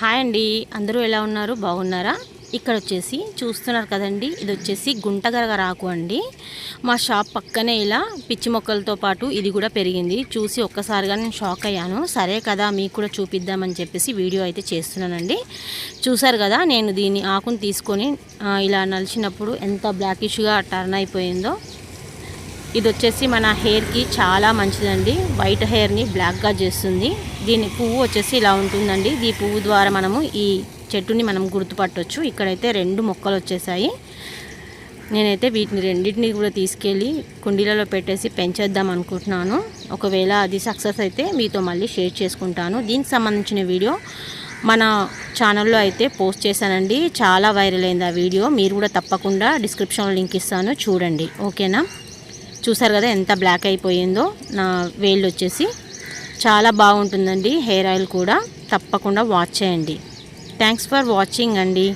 Hi అండి. అందరూ ఎలా ఉన్నారు? బాగున్నారా? ఇక్కడ వచ్చేసి చూస్తున్నారు కదండి. ఇది వచ్చేసి గుంటగరగ రాకు అండి. మా షాప్ పక్కనే ఇలా పిచ్చి మొక్కలతో పాటు ఇది కూడా పెరిగింది. చూసి ఒక్కసారిగా నేను షాక్ అయ్యాను. సరే కదా మీకు కూడా చూపిద్దామని చెప్పేసి వీడియో అయితే చేస్తున్నానండి. చూసారు కదా నేను దీన్ని ఆకును తీసుకొని ఇలా నలిచినప్పుడు ఎంత బ్లాకిష్గా టర్న్ అయిపోయిందో. ఇది వచ్చేసి మన హెయిర్కి చాలా మంచిదండి. వైట్ హెయిర్ని బ్లాక్గా చేస్తుంది. దీని పువ్వు వచ్చేసి ఇలా ఉంటుందండి. ఈ పువ్వు ద్వారా మనము ఈ చెట్టుని మనం గుర్తుపట్టవచ్చు ఇక్కడైతే రెండు మొక్కలు వచ్చేసాయి. నేనైతే వీటిని రెండింటిని కూడా తీసుకెళ్ళి కుండీలలో పెట్టేసి పెంచేద్దాం అనుకుంటున్నాను. ఒకవేళ అది సక్సెస్ అయితే మీతో మళ్ళీ షేర్ చేసుకుంటాను. దీనికి సంబంధించిన వీడియో మన ఛానల్లో అయితే పోస్ట్ చేశానండి. చాలా వైరల్ అయింది ఆ వీడియో. మీరు కూడా తప్పకుండా డిస్క్రిప్షన్లో లింక్ ఇస్తాను. చూడండి. ఓకేనా? చూసారు కదా ఎంత బ్లాక్ అయిపోయిందో. నా వేళ్ళు వచ్చేసి చాలా బాగుంటుందండి హెయిర్ ఆయిల్ కూడా. తప్పకుండా వాచ్ చేయండి. థ్యాంక్స్ ఫర్ వాచింగ్ అండి.